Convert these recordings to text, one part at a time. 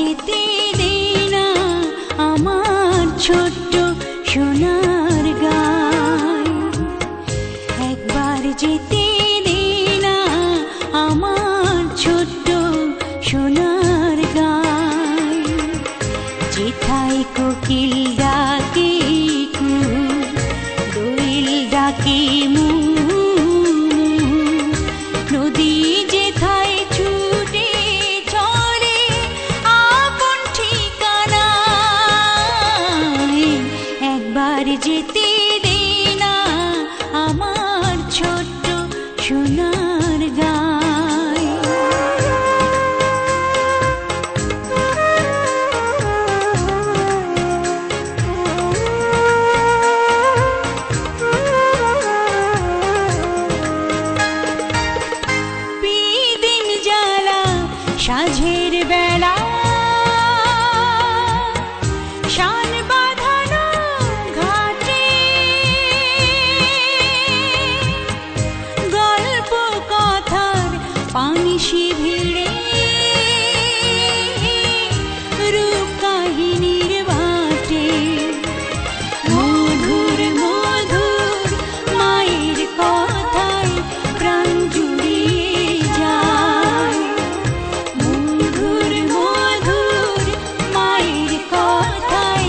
chiquitín. নিশি ভিড়ে। রূপ কাহিনীর বাটে। মধুর মধুর মায়ের কথায় প্রাণ জুড়িয়ে যায়। মধুর মধুর মায়ের কথায়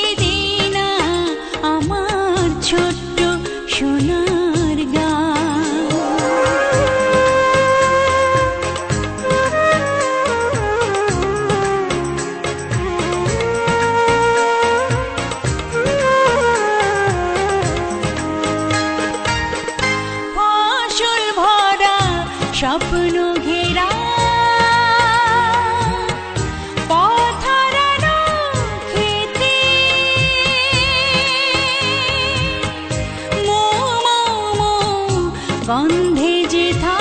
सपनो प्नुेरा बन्धे जेथा